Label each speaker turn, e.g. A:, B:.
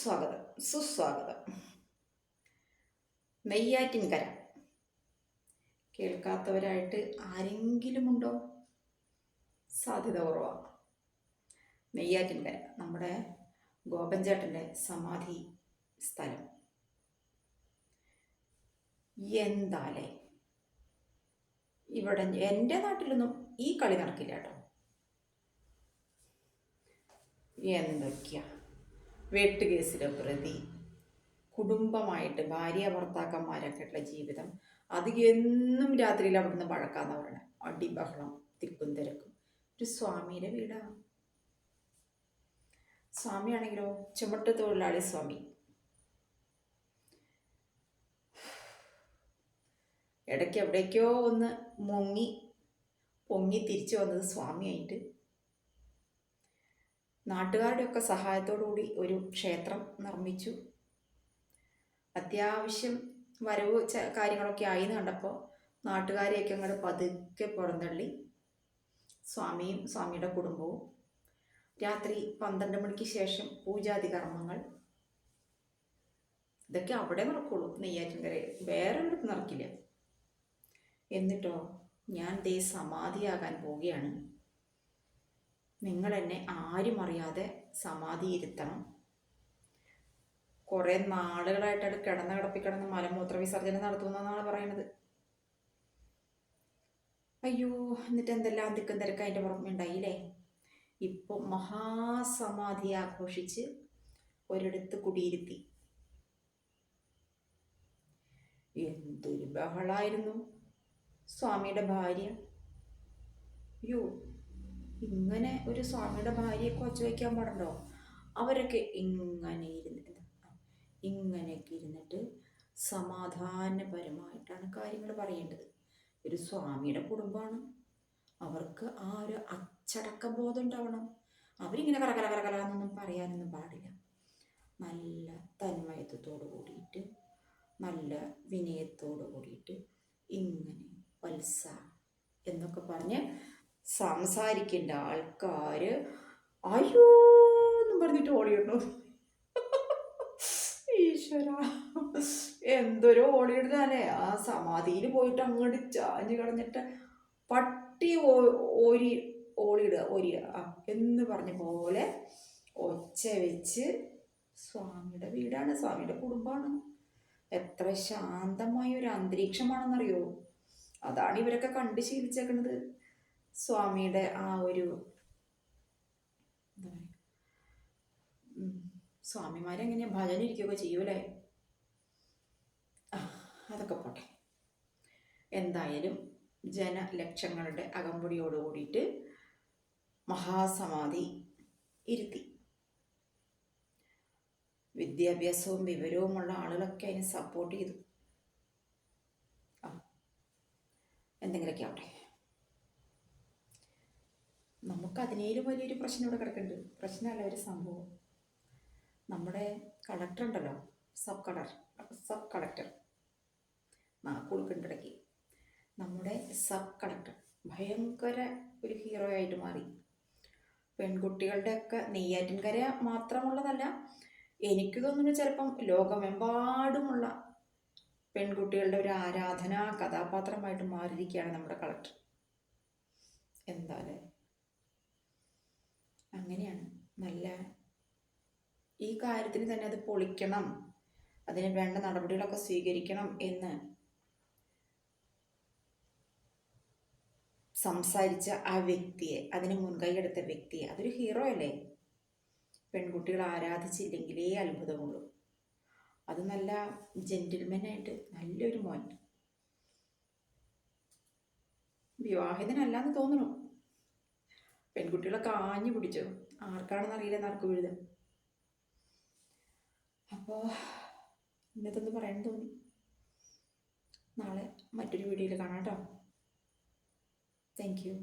A: സ്വാഗതം സുസ്വാഗതം. നെയ്യാറ്റിൻകര കേൾക്കാത്തവരായിട്ട് ആരെങ്കിലും ഉണ്ടോ സാധ്യത കുറവാണ്. നെയ്യാറ്റിൻകര നമ്മുടെ ഗോപഞ്ചേട്ടന്റെ സമാധി സ്ഥലം. എന്താലേ? ഇവിടെ എന്റെ നാട്ടിലൊന്നും ഈ കളി നടക്കില്ല കേട്ടോ. എന്തൊക്കെയാ? വെട്ടുകേസിലെ പ്രതി കുടുംബമായിട്ട് ഭാര്യ ഭർത്താക്കന്മാരൊക്കെ ഉള്ള ജീവിതം അത് എന്നും രാത്രിയിൽ അവിടുന്ന് വഴക്കാന്ന് പറയണേ. അടിബഹളം തിക്കും തിരക്കും ഒരു സ്വാമിയുടെ വീടാണ് സ്വാമിയാണെങ്കിലോ? ചുമട്ട് തൊഴിലാളി സ്വാമി. ഇടയ്ക്ക് എവിടേക്കോ ഒന്ന് മുങ്ങി പൊങ്ങി തിരിച്ചു വന്നത് സ്വാമിയായിട്ട്. നാട്ടുകാരുടെയൊക്കെ സഹായത്തോടു കൂടി ഒരു ക്ഷേത്രം നിർമ്മിച്ചു. അത്യാവശ്യം വരവ് കാര്യങ്ങളൊക്കെ ആയി എന്ന് കണ്ടപ്പോൾ നാട്ടുകാരെയൊക്കെ അങ്ങോട്ട് പതുക്കെ പുറന്തള്ളി. സ്വാമിയും സ്വാമിയുടെ കുടുംബവും. രാത്രി പന്ത്രണ്ട് മണിക്ക് ശേഷം പൂജാതി കർമ്മങ്ങൾ ഇതൊക്കെ അവിടെ നടക്കുള്ളൂ. നെയ്യാറ്റിൻകരയിൽ വേറെ ഒരിടത്ത് നടക്കില്ല. എന്നിട്ടോ ഞാൻ ദേ സമാധിയാകാൻ പോവുകയാണ്. നിങ്ങൾ എന്നെ ആരും അറിയാതെ സമാധി ഇരുത്തണം കുറേ നാളുകളായിട്ട് കിടന്ന കിടപ്പി കിടന്ന് മലമൂത്ര വിസർജനം നടത്തുന്നതെന്നാണ് പറയുന്നത് അയ്യോ എന്നിട്ട് എന്തെല്ലാം തിക്കും തിരക്ക് അതിന്റെ പുറമെ ഉണ്ടായില്ലേ? ഇപ്പോൾ മഹാസമാധി ആഘോഷിച്ച് ഒരിടത്ത് കുടിയിരുത്തി. എന്തൊരു ബഹളായിരുന്നു. സ്വാമിയുടെ ഭാര്യ. അയ്യോ ഇങ്ങനെ ഒരു സ്വാമിയുടെ ഭാര്യയെ കൊച്ചു വയ്ക്കാൻ പാടുണ്ടോ? അവരൊക്കെ ഇങ്ങനെ ഇരുന്നിട്ട് ഇങ്ങനെയൊക്കെ ഇരുന്നിട്ട് സമാധാനപരമായിട്ടാണ് കാര്യങ്ങൾ പറയേണ്ടത്. ഒരു സ്വാമിയുടെ കുടുംബമാണ്. അവർക്ക് ആ ഒരു അച്ചടക്ക ബോധം ഉണ്ടാവണം അവരിങ്ങനെ കറകല കറകല എന്നൊന്നും പറയാനൊന്നും പാടില്ല. നല്ല തന്മയത്വത്തോട് കൂടിയിട്ട് നല്ല വിനയത്തോട് കൂടിയിട്ട് ഇങ്ങനെ വത്സ എന്നൊക്കെ പറഞ്ഞ് സംസാരിക്കേണ്ട ആൾക്കാർ അയ്യോ എന്നും പറഞ്ഞിട്ട് ഓടിയിടണു ഈശ്വര. എന്തൊരു ഓടിയിടുന്നാലേ ആ സമാധിയിൽ പോയിട്ട് അങ്ങോട്ട് ചാഞ്ഞ് കളഞ്ഞിട്ട് പട്ടി ഓരി ഓടിയിടുക ഓരി എന്ന് പറഞ്ഞ പോലെ ഒച്ച വെച്ച് സ്വാമിയുടെ വീടാണ് സ്വാമിയുടെ കുടുംബമാണ്. എത്ര ശാന്തമായ ഒരു അന്തരീക്ഷമാണെന്നറിയോ? അതാണ് ഇവരൊക്കെ കണ്ട് ശീലിച്ചേക്കണത്. സ്വാമിയുടെ ആ ഒരു എന്താ എങ്ങനെ ഭജന ഇരിക്കുകയൊക്കെ ചെയ്യൂലേ? അതൊക്കെ പോട്ടെ. എന്തായാലും ജനലക്ഷങ്ങളുടെ അകമ്പടിയോട് കൂടിയിട്ട് മഹാസമാധി ഇരുത്തി. വിദ്യാഭ്യാസവും വിവരവുമുള്ള ആളുകളൊക്കെ അതിനെ സപ്പോർട്ട് ചെയ്തു. എന്തെങ്കിലുമൊക്കെ ആവട്ടെ. നമുക്ക് അതിനേലും വലിയൊരു പ്രശ്നം ഇവിടെ കിടക്കുന്നുണ്ട് പ്രശ്നമല്ല ഒരു സംഭവം. നമ്മുടെ കളക്ടർ ഉണ്ടല്ലോ സബ് കളക്ടർ സബ് കളക്ടർ നാക്കുളുക്കിണ്ടിടയ്ക്ക്. നമ്മുടെ സബ് കളക്ടർ ഭയങ്കര ഒരു ഹീറോ ആയിട്ട് മാറി. പെൺകുട്ടികളുടെയൊക്കെ നെയ്യാറ്റിൻകര മാത്രമുള്ളതല്ല എനിക്ക് തോന്നുന്നു ചിലപ്പം ലോകമെമ്പാടുമുള്ള പെൺകുട്ടികളുടെ ഒരു ആരാധനാ കഥാപാത്രമായിട്ട് മാറിയിരിക്കുകയാണ് നമ്മുടെ കളക്ടർ എന്താല്ലേ നല്ല ഈ കാര്യത്തിന് തന്നെ അത് പൊളിക്കണം. അതിന് വേണ്ട നടപടികളൊക്കെ സ്വീകരിക്കണം എന്ന് സംസാരിച്ച ആ വ്യക്തിയെ അതിന് മുൻകൈ എടുത്ത വ്യക്തിയെ. അതൊരു ഹീറോ അല്ലേ? പെൺകുട്ടികൾ ആരാധിച്ചില്ലെങ്കിലേ അത്ഭുതമുള്ളൂ. അത് നല്ല ജെന്റിൽമാനായിട്ട് നല്ലൊരു മോൻ. വിവാഹിതനല്ലാന്ന് തോന്നുന്നു. പെൺകുട്ടികളൊക്കെ ആഞ്ഞു പിടിച്ചു. ആർക്കാണെന്ന് അറിയില്ല നാർക്ക് വീഴുത് അപ്പോൾ ഇന്നത്തൊന്ന് പറയാൻ തോന്നി. നാളെ മറ്റൊരു വീഡിയോയിൽ കാണാം കേട്ടോ. Thank you